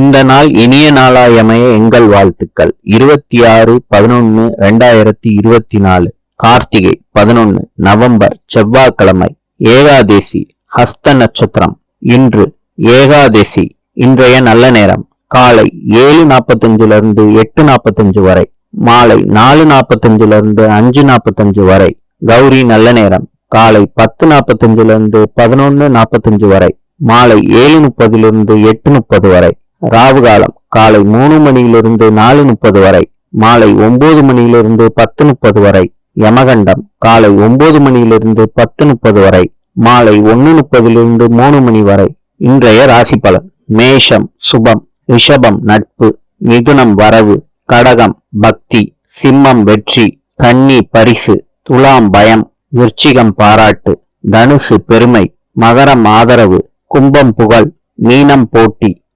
இந்த நாள் இனிய நாளாயமைய எங்கள் வாழ்த்துக்கள். இருபத்தி ஆறு பதினொன்னு ரெண்டாயிரத்தி இருபத்தி நாலு கார்த்திகை பதினொன்னு நவம்பர் செவ்வாய்க்கிழமை. ஏகாதேசி ஹஸ்த நட்சத்திரம். இன்று ஏகாதேசி இன்றைய நல்ல நேரம். காலை ஏழு நாற்பத்தஞ்சுல இருந்து எட்டு நாற்பத்தஞ்சு வரை. மாலை நாலு நாற்பத்தஞ்சுல இருந்து அஞ்சு நாற்பத்தஞ்சு வரை. கௌரி நல்ல நேரம். காலை பத்து நாற்பத்தஞ்சுல இருந்து பதினொன்னு நாற்பத்தஞ்சு வரை. மாலை ஏழு முப்பதிலிருந்து எட்டு முப்பது வரை. ராவு காலம். காலை மூணு மணியிலிருந்து நாலு முப்பது வரை. மாலை ஒன்பது மணியிலிருந்து பத்து முப்பது வரை. யமகண்டம். காலை ஒன்பது மணியிலிருந்து பத்து முப்பது வரை. மாலை ஒன்னு முப்பதிலிருந்து மூணு மணி வரை. இன்றைய ராசி பலன். மேஷம் சுபம் ரிஷபம் நட்பு மிதுனம் வரவு கடகம் பக்தி சிம்மம் வெற்றி கன்னி பரிசு துலாம் பயம் விருச்சிகம் பாராட்டு தனுசு பெருமை மகரம் ஆதரவு கும்பம் புகழ் மீனம் போட்டி